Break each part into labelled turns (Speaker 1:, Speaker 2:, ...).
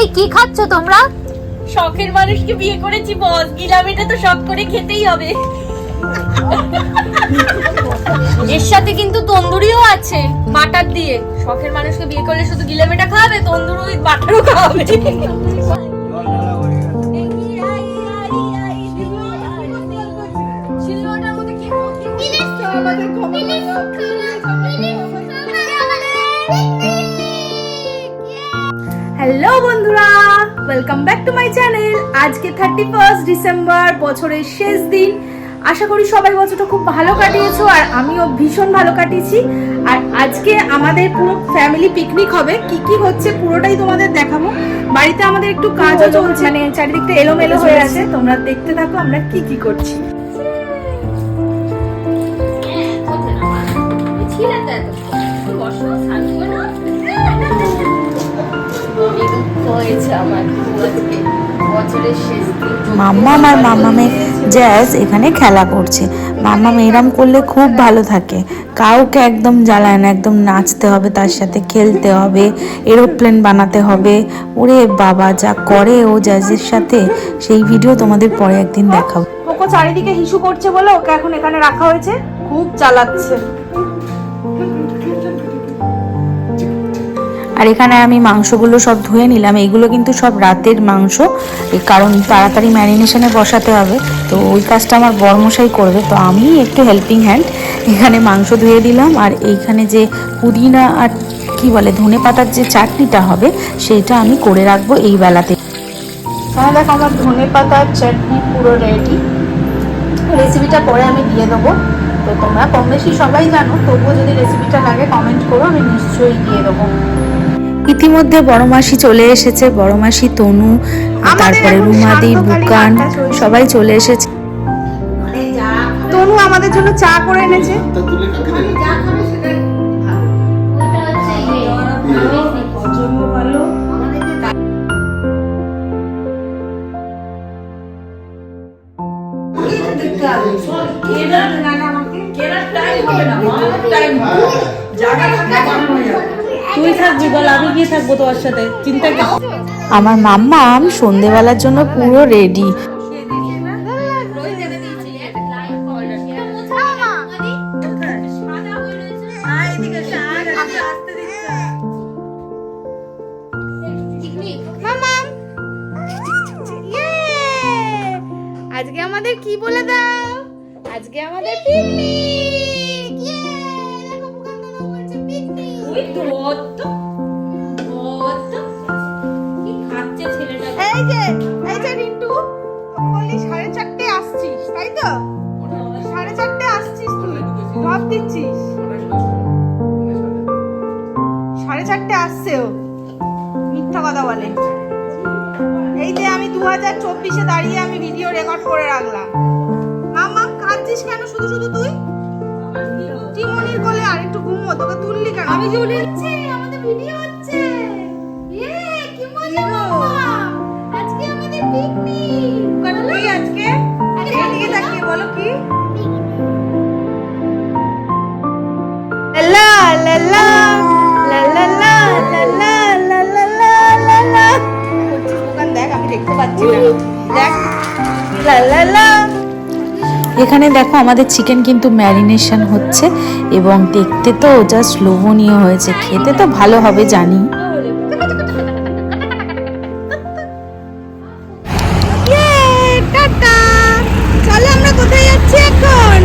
Speaker 1: এই কি খাচ্ছ তোমরা
Speaker 2: শখের মানুষকে বিয়ে করেছি বস গিলামিটা তো শখ করে খেতেই হবে এর সাথে কিন্তু তন্দুরিও আছে বাটার দিয়ে শখের মানুষকে বিয়ে করলে শুধু গিলামিটা খাওয়াবে তন্দুরি বাটারও খাওয়াবে
Speaker 3: হ্যালো বন্ধুরা। Welcome back to my channel আজকে থার্টি ফার্স্ট ডিসেম্বর বছরের শেষ দিন। আশা করি সবাই বছরটা খুব ভালো কাটিয়েছো আর আমিও ভীষণ ভালো কাটিয়েছি। আর আজকে আমাদের পুরো ফ্যামিলি পিকনিক হবে। কি কি হচ্ছে পুরোটাই তোমাদের দেখাবো। বাড়িতে আমাদের একটু কাজও চলছে। মানে চারিদিকটা এলোমেলো হয়ে আছে। তোমরা দেখতে থাকো আমরা কি কি করছি।
Speaker 2: হয়েছে আমার আজকে বছরের শেষ দিন।
Speaker 4: মাম্মাম আর জ্যাজ এখানে খেলা করছে। মাম্মাম এরম করলে খুব ভালো থাকে। কাউকে একদম জ্বালায় না একদম নাচতে হবে তার সাথে খেলতে হবে এরোপ্লেন বানাতে হবে। ওরে বাবা যা করে ও জ্যাজের সাথে। সেই ভিডিও তোমাদের পরে একদিন দেখাও
Speaker 3: কোকো চারিদিকে হিসু করছে বলে ওকে এখন এখানে রাখা হয়েছে। খুব চালাচ্ছে
Speaker 4: আর এখানে আমি মাংসগুলো সব ধুয়ে নিলাম। এইগুলো কিন্তু সব রাতের মাংস কারণ তাড়াতাড়ি ম্যারিনেশনে বসাতে হবে। তো ওই কাজটা আমার বরমশাই করবে, তো আমি একটু হেল্পিং হ্যান্ড এখানে মাংস ধুয়ে দিলাম। আর এইখানে যে পুদিনা আর কি বলে, ধনে পাতার যে চাটনিটা হবে সেইটা আমি করে রাখব এই বেলাতে।
Speaker 3: হ্যাঁ দেখো, আমার ধনে পাতার চাটনি পুরো রেডি রেসিপিটা পরে আমি দিয়ে দেবো। তো তোমরা কম বেশি সবাই জানো, তবুও যদি রেসিপিটা লাগে কমেন্ট করো, আমি নিশ্চয়ই দিয়ে দেবো।
Speaker 4: ইতিমধ্যে বড় মাসি চলে এসেছে বড় মাসি তনু তারপরে রুমাদি বুকান সবাই চলে এসেছে।
Speaker 3: তনু আমাদের জন্য চা করে এনেছে।
Speaker 2: তুই থাকবি বল আমি গিয়ে থাকব তোমার সাথে। চিন্তা কি?
Speaker 4: আমার মাম্মাম সন্ধেবেলার জন্য পুরো রেডি।
Speaker 3: আজকে আমাদের কি বলে দাও? আজকে আমাদের পিকনিক যে, এই যে রিন্টু, বললি সাড়ে চারটে আসছিস, তাই তো? সাড়ে চারটে আসছিস তুই ভাব দিচ্ছিস। সাড়ে চারটে আসছে ও। মিথ্যা কথা বলে। এই যে আমি দু হাজার চব্বিশে দাঁড়িয়ে আমি ভিডিও রেকর্ড করে রাখলাম। মামা কাঁদছিস কেন শুধু শুধু তুই? টিমনির কোলে আর একটু ঘুমো, তোকে তুললি কেন? আমি চলে পাচ্ছি না লা লা লা।
Speaker 4: এখানে দেখো আমাদের চিকেন কিন্তু ম্যারিনেশন হচ্ছে এবং দেখতে তো জাস্ট লোভনীয় হয়েছে খেতে তো ভালো হবে জানি।
Speaker 3: ইয়ে টাটা। চলো আমরা কোথায় যাচ্ছি এখন?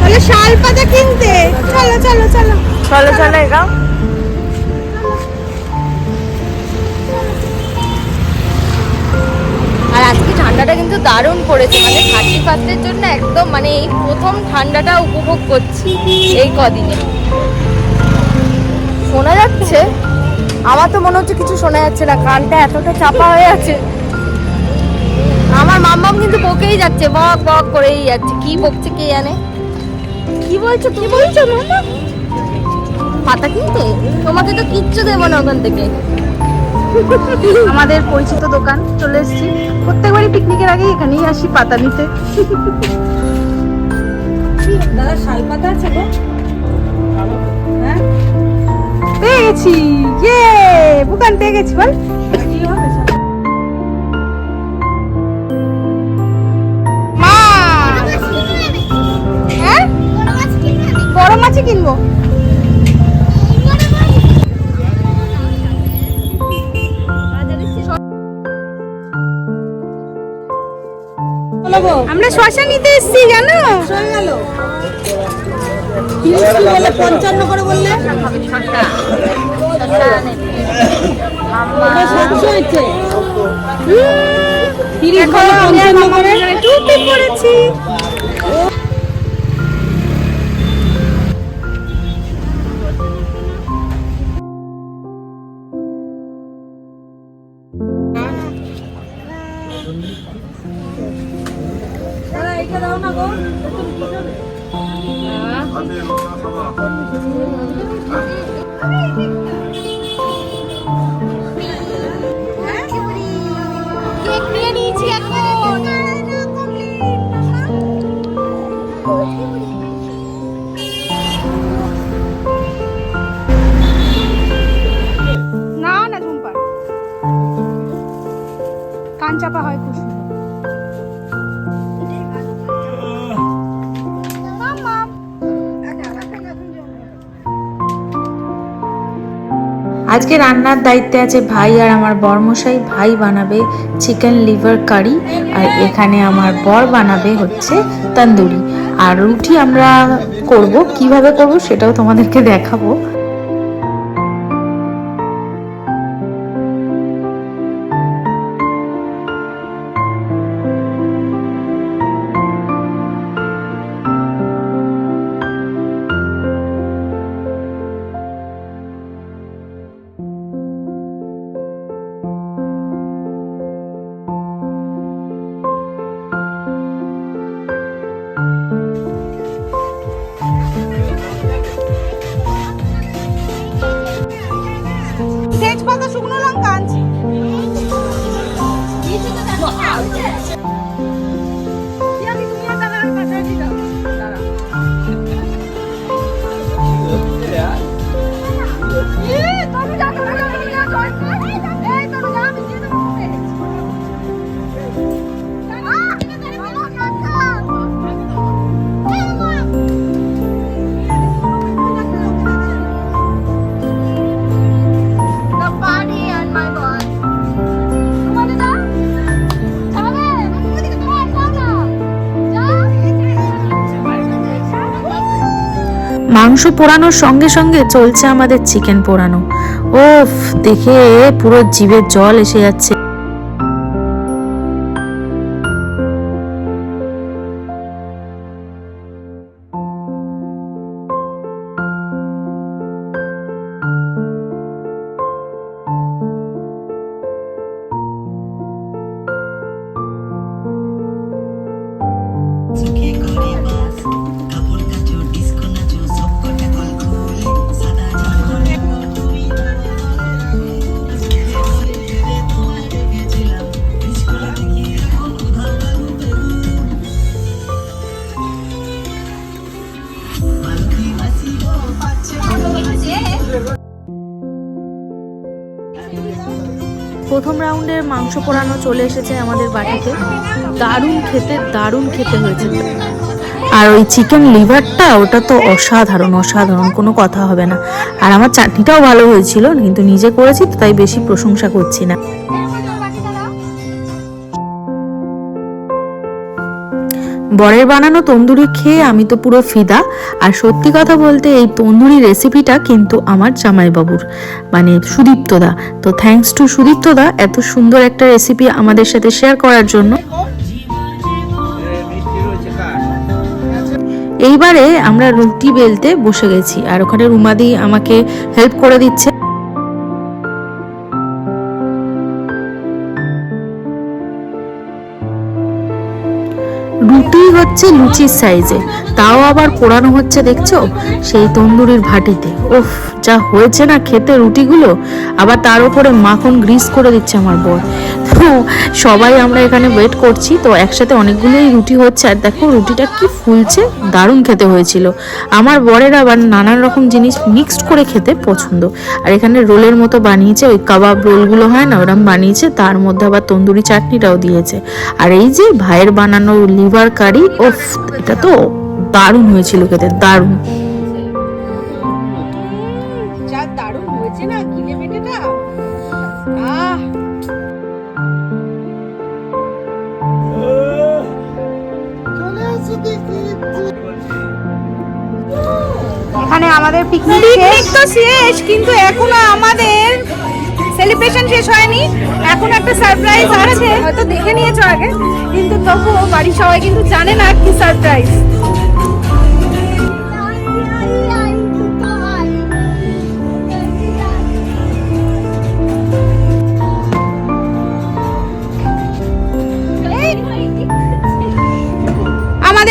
Speaker 3: তাহলে শাল পাতা কিনতে। চলো চলো চলো। চলো চলো এগাও
Speaker 2: দারুণ পড়েছে মানে থার্টি ফার্স্টের জন্য একদম মানে এই প্রথম ঠান্ডাটা উপভোগ করছি এই কদিনে। শোনা যাচ্ছে আমার তো মনে হচ্ছে কিছু শোনা যাচ্ছে না কানটা এতটা চাপা হয়ে আছে। আমার মাম্মাম কিন্তু বকেই যাচ্ছে বক বক করেই যাচ্ছে। কি বকছে কে জানে? কি বলছো কি বলছো মাম্মা পাতা কিনতে তোমাকে তো কিচ্ছু দেবো না ওখান থেকে।
Speaker 3: আমাদের পরিচিত দোকান চলে এসেছি। প্রত্যেকবারই পিকনিকের আগে এখানেই আসি পাতা নিতে
Speaker 2: দাদা শাল পাতা আছে
Speaker 3: হ্যাঁ? পেয়ে গেছি পেয়ে গেছি বল। হ্যাঁ? বড় মাছই কিনবো? আমরা শশা নিতে এসেছি জানো?
Speaker 1: পঞ্চান্ন করে বললে? তিরিশ পঞ্চান্ন করে?
Speaker 3: টুপি Thank you.
Speaker 4: আজকে রান্নার দায়িত্বে আছে ভাই আর আমার বরমশাই। ভাই বানাবে চিকেন লিভার কারি আর এখানে আমার বর বানাবে হচ্ছে তন্দুরি। আর রুটি আমরা করব, কীভাবে করব সেটাও তোমাদেরকে দেখাবো। মাংস পোড়ানোর সঙ্গে সঙ্গে চলছে আমাদের চিকেন পোড়ানো। ওফ দেখে পুরো জিভের জল এসে যাচ্ছে।
Speaker 5: করে
Speaker 4: প্রথম রাউন্ডের মাংস পোড়ানো চলে এসেছে আমাদের বাড়িতে দারুণ খেতে দারুণ খেতে হয়েছে। আর ওই চিকেন লিভারটা ওটা তো অসাধারণ অসাধারণ, কোনো কথা হবে না। আর আমার চাটনিটাও ভালো হয়েছিল, কিন্তু নিজে করেছি তাই বেশি প্রশংসা করছি না। বরের বানানো তন্দুরি খেয়ে আমি তো পুরো ফিদা। আর সত্যি কথা বলতে এই তন্দুরি রেসিপিটা কিন্তু আমার জামাইবাবুর মানে সুদীপ্তদা। তো থ্যাঙ্কস টু সুদীপ্তদা এত সুন্দর একটা রেসিপি আমাদের সাথে শেয়ার করার জন্য। এইবারে আমরা রুটি বেলতে বসে গেছি, আর ওখানে রুমাদি আমাকে হেল্প করে দিচ্ছে। রুটি হচ্ছে লুচির সাইজে তাও আবার পোড়ানো হচ্ছে, দেখছ? সেই তন্দুরির ভাটিতে। ওফ যা হয়েছে না খেতে রুটিগুলো? আবার তার উপরে মাখন গ্রিস করে দিচ্ছে আমার বর। তো সবাই আমরা এখানে ওয়েট করছি, তো একসাথে অনেকগুলোই রুটি হচ্ছে, আর দেখো রুটিটা কি ফুলছে, দারুণ খেতে হয়েছিল। আমার বরের আবার নানান রকম জিনিস মিক্সড করে খেতে পছন্দ। আর এখানে রোলের মতো বানিয়েছে, ওই কাবাব রোলগুলো হয় না, ওরম বানিয়েছে, তার মধ্যে আবার তন্দুরি চাটনিটাও দিয়েছে। আর এই যে ভাইয়ের বানানো লিভার কারি ওফ এটা তো দারুণ হয়েছিল খেতে, দারুণ।
Speaker 3: যা দারুণ হয়েছে না আমাদের পিকনিক পিকনিক তো শেষ। কিন্তু এখনও আমাদের সেলিব্রেশন শেষ হয়নি। এখন একটা সারপ্রাইজ আছে হয়তো দেখে নিয়েছো আগে কিন্তু তবুও বাড়ির সবাই কিন্তু জানে না কি সারপ্রাইজ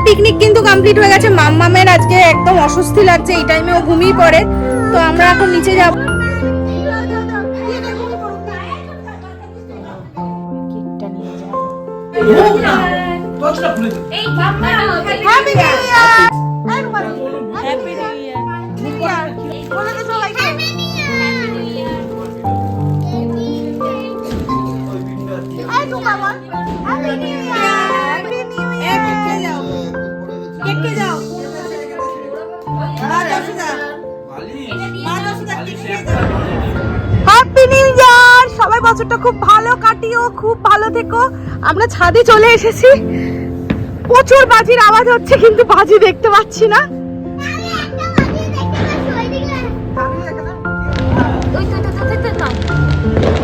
Speaker 3: আমাদের পিকনিক কিন্তু কমপ্লিট হয়ে গেছে। মাম্মামের আজকে একদম অস্বস্তি লাগছে এই টাইমে ও ঘুমিয়ে পড়ে। তো আমরা এখন নিচে যাব।
Speaker 2: কেকটা নিয়ে যাও
Speaker 3: বছরটা খুব ভালো কাটিও খুব ভালো থেকো। আমরা ছাদে চলে এসেছি। প্রচুর বাজির আওয়াজ হচ্ছে কিন্তু বাজি দেখতে পাচ্ছি না।
Speaker 6: ওই তো, তো, তো, তো, তো, তো।